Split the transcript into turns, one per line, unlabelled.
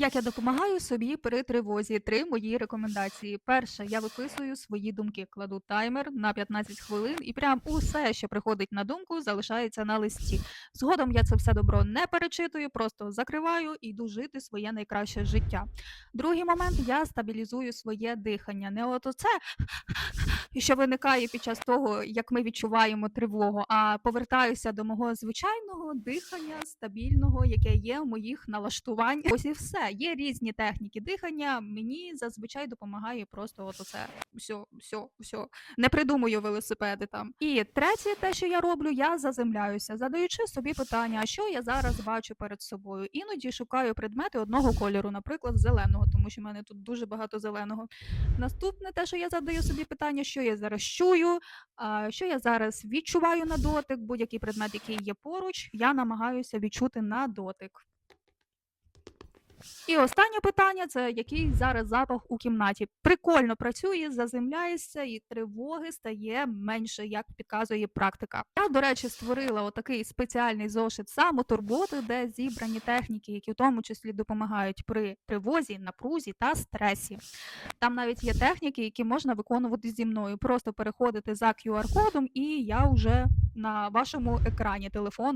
Як я допомагаю собі при тривозі? Три мої рекомендації. Перше, я виписую свої думки, кладу таймер на 15 хвилин, і прям усе, що приходить на думку, залишається на листі. Згодом я це все добро не перечитую, просто закриваю і йду жити своє найкраще життя. Другий момент я стабілізую своє дихання. Не от оце, що виникає під час того, як ми відчуваємо тривогу, а повертаюся до мого звичайного дихання, стабільного, яке є в моїх налаштуваннях. Ось і все. Є різні техніки дихання. Мені зазвичай допомагає просто от оце. Все, все, все. Не придумую велосипеди там. І третє, те, що я роблю, я заземляюся, задаючи собі питання, а що я зараз бачу перед собою. Іноді шукаю предмети одного кольору, наприклад, зеленого, тому що в мене тут дуже багато зеленого. Наступне те, що я задаю собі питання, що я зараз чую, що я зараз відчуваю на дотик, будь-який предмет, який є поруч, я намагаюся відчути на дотик. І останнє питання це який зараз запах у кімнаті. Прикольно працює, заземляєшся, і тривоги стає менше, як підказує практика. Я, до речі, створила отакий спеціальний зошит самотурботи, де зібрані техніки, які в тому числі допомагають при тривозі, напрузі та стресі. Там навіть є техніки, які можна виконувати зі мною. Просто переходите за QR-кодом, і я вже на вашому екрані телефону